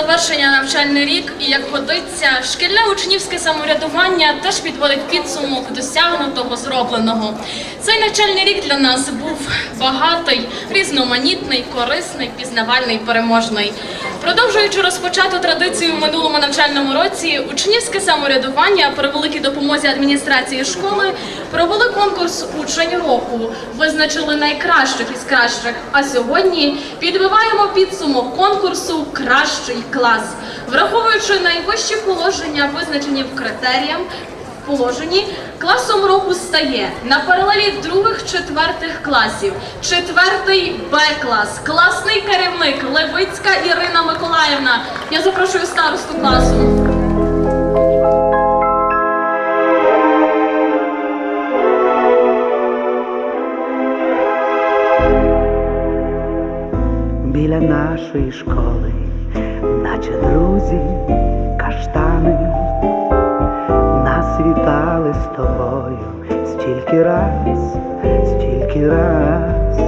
завершення навчальний рік, і як годиться, шкільне учнівське самоврядування теж підводить підсумок досягнутого зробленого. Цей навчальний рік для нас був багатий, різноманітний, корисний, пізнавальний, переможний. Продовжуючи розпочату традицію в минулому навчальному році, учнівське самоврядування при великій допомозі адміністрації школи провели конкурс Учень року, визначили найкращих із кращих. А сьогодні підбиваємо підсумок конкурсу Кращий клас, враховуючи найвищі положення, визначені в критеріям. Положенні класом року стає на паралелі других четвертих класів. Четвертий Б клас, класний керівник Левицька Ірина Миколаївна. Я запрошую старосту класу. біля нашої школи, наче друзі, каштани, нас вітали з тобою стільки раз, стільки раз,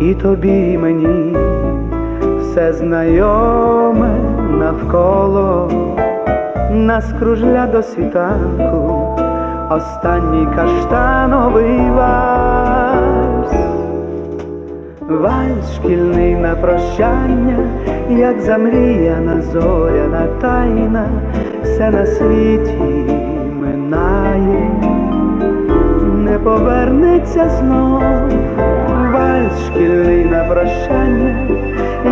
і тобі і мені все знайоме навколо, нас кружля до світанку, останній каштановий вальс. Вальс шкільний на прощання, як замріяна зоряна тайна, все на світі минає, не повернеться знов. Вальс шкільний на прощання,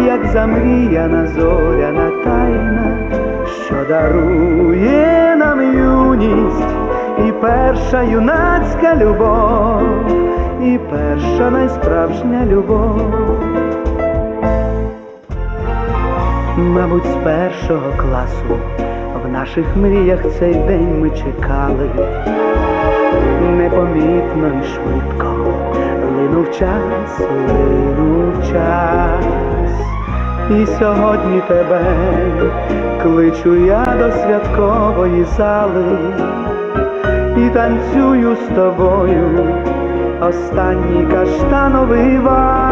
як замріяна зоряна тайна, що дарує нам юність і перша юнацька любов і перша найсправжня любов. Мабуть, з першого класу. В наших мріях цей день ми чекали, непомітно і швидко. Линув час, линув час, і сьогодні тебе кличу я до святкової зали. І танцюю з тобою. Останній каштановий вальс.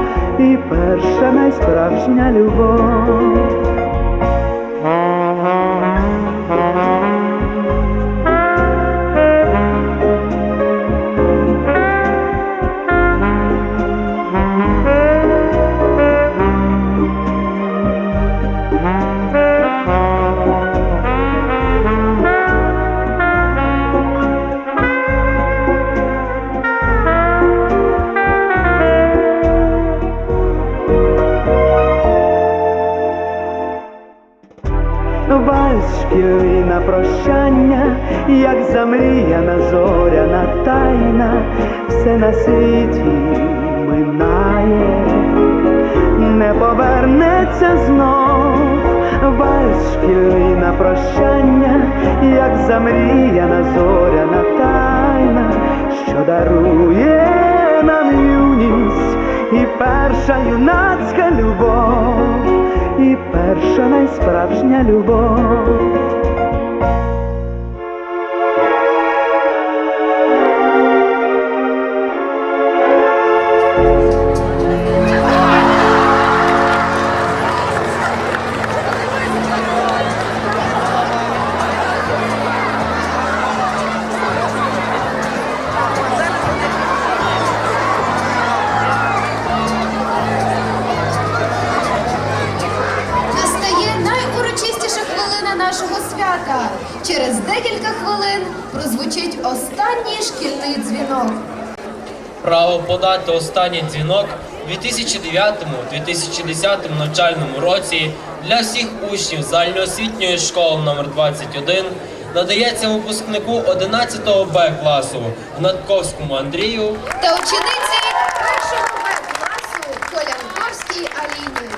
і перша найсправжня любов. Вальс шкільний на прощання, як замріяна зоряна тайна, все на світі минає, не повернеться знов. Вальс шкільний на прощання, як замріяна зоряна тайна, що дарує нам юність і перша юнацька любов, перша найсправжня любов. Прозвучить останній шкільний дзвінок. Право подати останній дзвінок у 2009-2010 навчальному році для всіх учнів загальноосвітньої школи номер 21 надається випускнику 11 Б класу Гнатковському Андрію Та учениці першого Б класу Колянковській Аліні.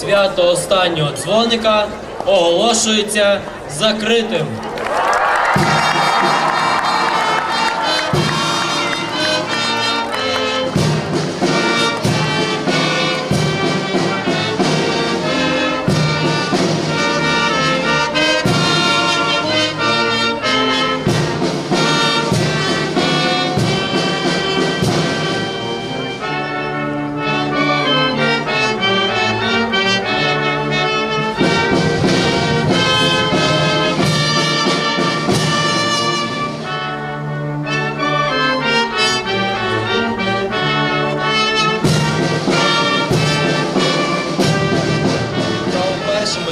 Свято останнього дзвоника оголошується закритим.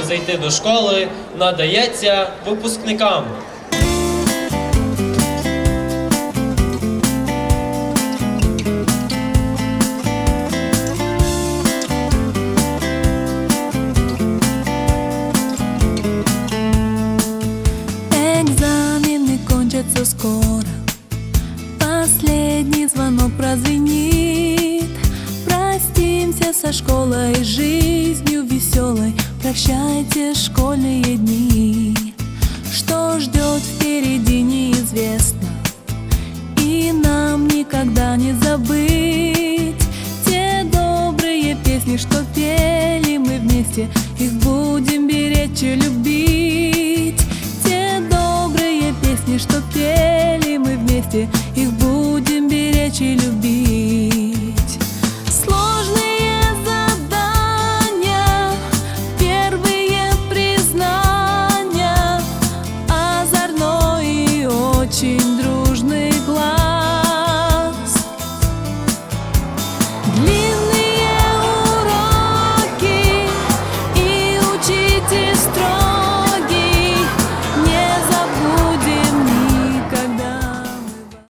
Зайти до школи надається випускникам. Экзамены кончатся скоро. Последний звонок прозвенит. Простимся со школой, веселой Прощайте школьные дни. Что ждет впереди неизвестно. И нам никогда не забыть Те добрые песни, что пели мы вместе. Их будем беречь и любить. Те добрые песни, что пели мы вместе. Их будем беречь и любить